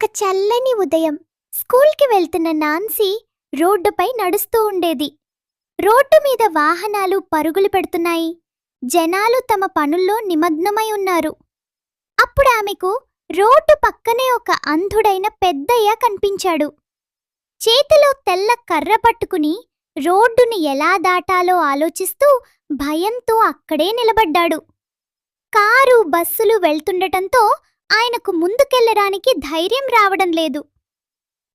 ఒక చల్లని ఉదయం స్కూల్కి వెళ్తున్న నాన్సీ రోడ్డుపై నడుస్తూ ఉండేది. రోడ్డు మీద వాహనాలు పరుగులు పెడుతున్నాయి. జనాలు తమ పనుల్లో నిమగ్నమై ఉన్నారు. అప్పుడు ఆమెకు రోడ్డు పక్కనే ఒక అంధుడైన పెద్దయ్య కనిపించాడు. చేతిలో తెల్ల కర్ర పట్టుకుని రోడ్డుని ఎలా దాటాలో ఆలోచిస్తూ భయంతో అక్కడే నిలబడ్డాడు. కారు బస్సులు వెళ్తుండటంతో ఆయనకు ముందుకెళ్ళడానికి ధైర్యం రావడం లేదు.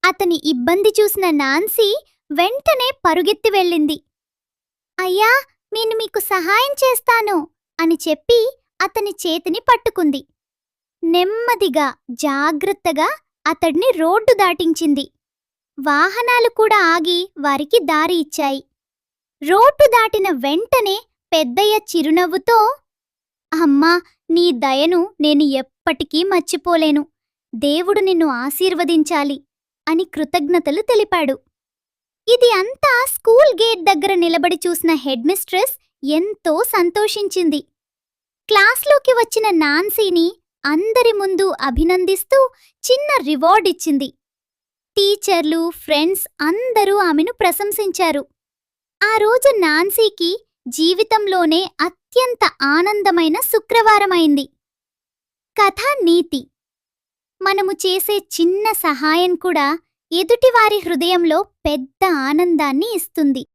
అతని ఇబ్బంది చూసిన నాన్సీ వెంటనే పరుగెత్తి వెళ్ళింది. అయ్యా నేను మీకు సహాయం చేస్తాను అని చెప్పి అతని చేతిని పట్టుకుంది. నెమ్మదిగా జాగ్రత్తగా అతడిని రోడ్డు దాటించింది. వాహనాలు కూడా ఆగి వారికి దారి ఇచ్చాయి. రోడ్డు దాటిన వెంటనే పెద్దయ్య చిరునవ్వుతో అమ్మా నీ దయను నేను ఎప్పటికీ మర్చిపోలేను. దేవుడు నిన్ను ఆశీర్వదించాలి అని కృతజ్ఞతలు తెలిపాడు. ఇది అంతా స్కూల్ గేట్ దగ్గర నిలబడి చూసిన హెడ్ మిస్ట్రెస్ ఎంతో సంతోషించింది. క్లాస్లోకి వచ్చిన నాన్సీని అందరి ముందు అభినందిస్తూ చిన్న రివార్డ్ ఇచ్చింది. టీచర్లు ఫ్రెండ్స్ అందరూ ఆమెను ప్రశంసించారు. ఆ రోజు నాన్సీకి జీవితంలోనే అత్యంత ఆనందమైన శుక్రవారమైంది. కథా నీతి. మనము చేసే చిన్న సహాయం కూడా ఎదుటివారి హృదయంలో పెద్ద ఆనందాన్ని ఇస్తుంది.